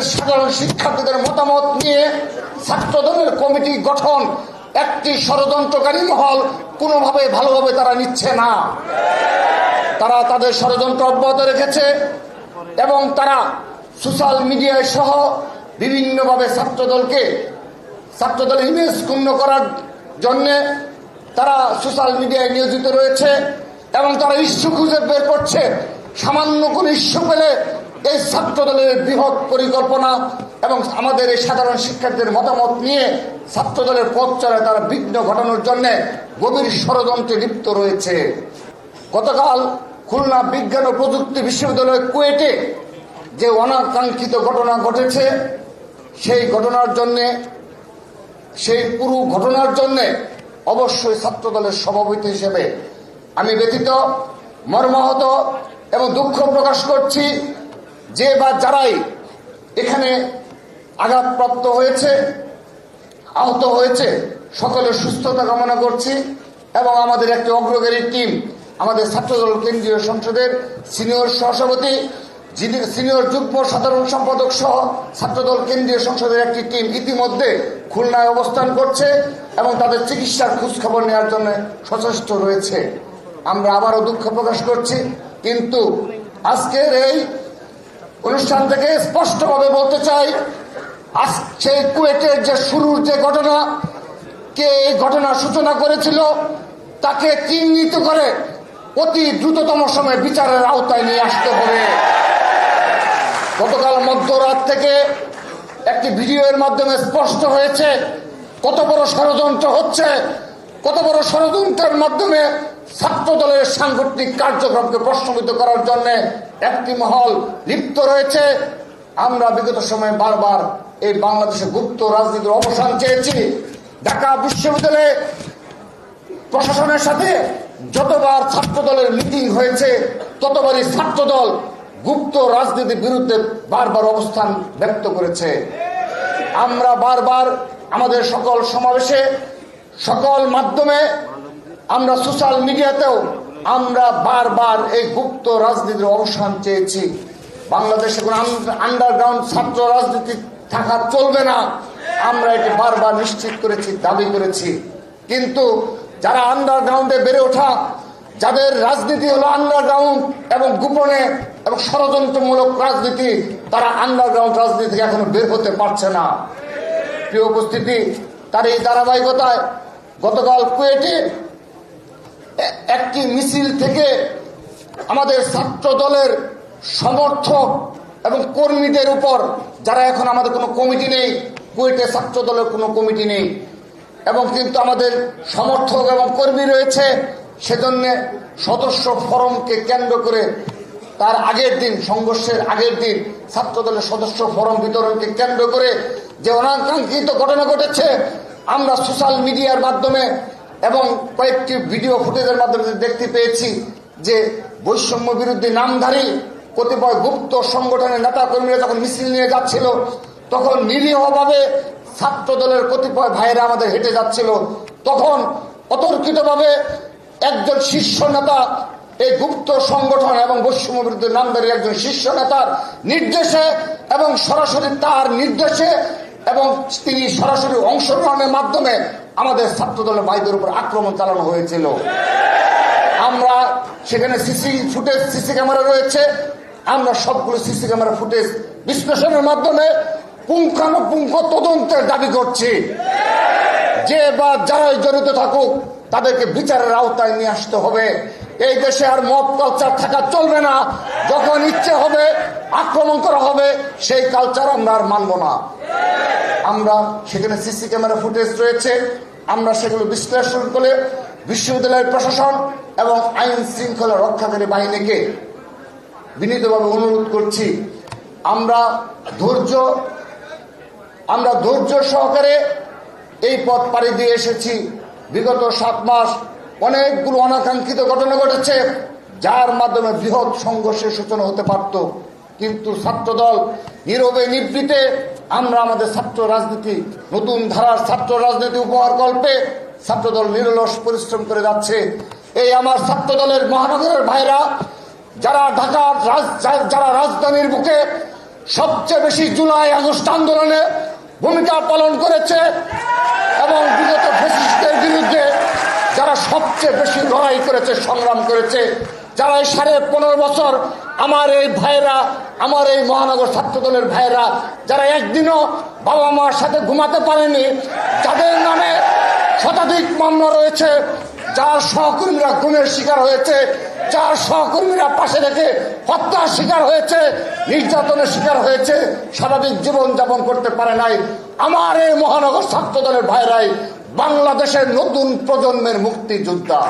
আমাদের সাধারণ শিক্ষার্থীদের মতামত নিয়ে ছাত্রদলের কমিটি গঠন, একটি ষড়যন্ত্রকারী মহল কোনোভাবে ভালোভাবে তারা নিচ্ছে না। তারা তাদের ষড়যন্ত্র অব্যাহত রেখেছে এবং তারা সোশ্যাল মিডিয়ায় সহ বিভিন্নভাবে ছাত্রদলকে ছাত্রদলের ইমেজ ক্ষুণ্ণ করার জন্যে তারা সোশ্যাল মিডিয়ায় নিয়োজিত রয়েছে এবং তারা ইস্যু খুঁজে বের করছে। সামান্য কোন ইস্যু পেলে এই ছাত্রদলের বৃহৎ পরিকল্পনা এবং আমাদের এই সাধারণ শিক্ষার্থীদের মতামত নিয়ে ছাত্রদলের পথ চলায় তারা বিঘ্ন ঘটানোর জন্য গভীর ষড়যন্ত্রে লিপ্ত রয়েছে। গতকাল খুলনা বিজ্ঞান ও প্রযুক্তি বিশ্ববিদ্যালয় কুয়েটে যে অনাকাঙ্ক্ষিত ঘটনা ঘটেছে, সেই ঘটনার জন্যে, সেই পুরো ঘটনার জন্যে অবশ্যই ছাত্রদলের সভাপতি হিসেবে আমি ব্যতীত মর্মাহত এবং দুঃখ প্রকাশ করছি। যে বা যারাই এখানে আঘাতপ্রাপ্ত হয়েছে, আহত হয়েছে, সকলের সুস্থতা কামনা করছি এবং আমাদের একটি অগ্রগারী টিম, আমাদের ছাত্রদল কেন্দ্রীয় সংসদের সিনিয়র সহসভাপতি, যিনি সিনিয়র যুগ্ম সাধারণ সম্পাদক সহ ছাত্রদল কেন্দ্রীয় সংসদের একটি টিম ইতিমধ্যে খুলনায় অবস্থান করছে এবং তাদের চিকিৎসার খোঁজখবর নেওয়ার জন্য সচেষ্ট রয়েছে। আমরা আবারও দুঃখ প্রকাশ করছি, কিন্তু আজকের এই অনুষ্ঠান থেকে স্পষ্টভাবে বলতে চাই, আজকে কুয়েটের যে শুরুর যে ঘটনা, কে এই ঘটনার সূচনা করেছিল, তাকে চিহ্নিত করে অতি দ্রুততম সময়ে বিচারের আওতায় নিয়ে আসতে হবে। গতকাল মধ্যরাত থেকে একটি ভিডিওর মাধ্যমে স্পষ্ট হয়েছে, কত বড় ষড়যন্ত্র হচ্ছে, কত বড় ষড়যন্ত্রের মাধ্যমে ছাত্র দলের সাংগঠনিক কার্যক্রমকে প্রশ্নবিদ্ধ করার জন্য একটি মহল লিপ্ত রয়েছে। আমরা বিগত সময়ে বারবার এই বাংলাদেশে গুপ্ত রাজনীতির অবসান চেয়েছি। ঢাকা বিশ্ববিদ্যালয়ে প্রশাসনের সাথে যতবার ছাত্র দলের মিটিং হয়েছে, ততবারই ছাত্র দল গুপ্ত রাজনীতির বিরুদ্ধে বারবার অবস্থান ব্যক্ত করেছে। আমরা বারবার আমাদের সকল সমাবেশে, সকল মাধ্যমে আমরা সোশ্যাল মিডিয়াতেও আমরা বারবার এই গুপ্ত রাজনীতির অবসান চেয়েছি। বাংলাদেশে কোনো আন্ডারগ্রাউন্ড ছাত্র রাজনীতি থাকা চলবে না। আমরা এটি বারবার নিশ্চিত করেছি, দাবি করেছি। কিন্তু যারা আন্ডারগ্রাউন্ডে বেড়ে ওঠা, যাদের রাজনীতি হলো আন্ডারগ্রাউন্ড এবং গোপনে এবং ষড়যন্ত্রমূলক রাজনীতি, তারা আন্ডারগ্রাউন্ড রাজনীতি এখনও বের হতে পারছে না। প্রিয় উপস্থিতি, তার এই ধারাবাহিকতায় গতকাল কুয়েটে একটি মিছিল থেকে আমাদের ছাত্র দলের সমর্থক এবং কর্মীদের উপর, যারা এখন আমাদের কোনো কমিটি নেই, কুয়েটে ছাত্র দলের কোনো কমিটি নেই, এবং কিন্তু আমাদের সমর্থক এবং কর্মী রয়েছে, সেজন্য সদস্য ফরমকে কেন্দ্র করে তার আগের দিন, সংঘর্ষের আগের দিন ছাত্র দলের সদস্য ফরম বিতরণকে কেন্দ্র করে যে অনাকাঙ্ক্ষিত ঘটনা ঘটেছে, আমরা সোশ্যাল মিডিয়ার মাধ্যমে এবং কয়েকটি ভিডিও ফুটেজের মাধ্যমে দেখতে পেয়েছি যে বৈষম্য বিরুদ্ধে নামধারী কতিপয় গুপ্ত সংগঠনের নেতা কর্মীরা যখন মিছিল নিয়ে যাচ্ছিল, তখন নিরীহভাবে ছাত্র দলের কতিপয় ভাইরা আমাদের হেঁটে যাচ্ছিল। তখন অতর্কিতভাবে একজন শীর্ষ নেতা, এই গুপ্ত সংগঠন এবং বৈষম্য বিরুদ্ধে নামধারী একজন শীর্ষ নেতার নির্দেশে এবং সরাসরি তার নির্দেশে এবং তিনি সরাসরি অংশগ্রহণের মাধ্যমে আমাদের ছাত্র দলের ভাইদের উপর আক্রমণ চালানো হয়েছিল। আমরা সেখানে সিসি ফুটেজ, সিসি ক্যামেরা রয়েছে। আমরা সবগুলো সিসি ক্যামেরা ফুটেজ বিশ্লেষণের মাধ্যমে পুঙ্খানুপুঙ্খ তদন্তের দাবি করছি। যে বা যারাই জড়িত থাকুক, তাদেরকে বিচারের আওতায় নিয়ে আসতে হবে। এই দেশে আর মব কালচার থাকা চলবে না। যখন ইচ্ছে হবে আক্রমণ করা হবে, সেই কালচার আমরা আর মানব না। আমরা সেখানে সিসি ক্যামেরা ফুটেজ রয়েছে। আমরা সেগুলো বিশ্লেষণ করে বিশ্ববিদ্যালয়ের প্রশাসন এবং আইন শৃঙ্খলা রক্ষাকারী বাহিনীকে বিনীতভাবে অনুরোধ করছি। আমরা ধৈর্য আমরা ধৈর্য সহকারে এই পথ পাড়ি দিয়ে এসেছি। বিগত সাত মাস অনেকগুলো অনাকাঙ্ক্ষিত ঘটনা ঘটেছে, যার মাধ্যমে বৃহৎ সংঘর্ষের সূচনা হতে পারত। কিন্তু ছাত্রদল নীরবে নিবৃতে আমরা আমাদের ছাত্র রাজনীতি, নতুন ধারার ছাত্র রাজনীতি উপহার কল্পে ছাত্রদল নিরলস পরিশ্রম করে যাচ্ছে। এই আমার ছাত্রদলের মহানগরের ভাইরা, যারা ঢাকার যারা রাজধানীর বুকে সবচেয়ে বেশি জুলাই আগস্ট আন্দোলনে ভূমিকা পালন করেছে এবং বিগত ফেসিস্টের বিরুদ্ধে যারা সবচেয়ে বেশি লড়াই করেছে, সংগ্রাম করেছে, যারা এই সাড়ে পনেরো বছর আমার এই ভাইরা আমার এই মহানগর ছাত্রদলের ভাইরা যারা একদিনও বাবা মার সাথে ঘুমাতে পারেনি, যাদের নামে শতাধিক মামলা রয়েছে, যার সহকর্মীরা গুণের শিকার হয়েছে, যার সহকর্মীরা পাশে রেখে হত্যার শিকার হয়েছে, নির্যাতনের শিকার হয়েছে, স্বাভাবিক জীবন যাপন করতে পারে নাই। আমার এই মহানগর ছাত্র দলের ভাইরাই বাংলাদেশের নতুন প্রজন্মের মুক্তিযোদ্ধা।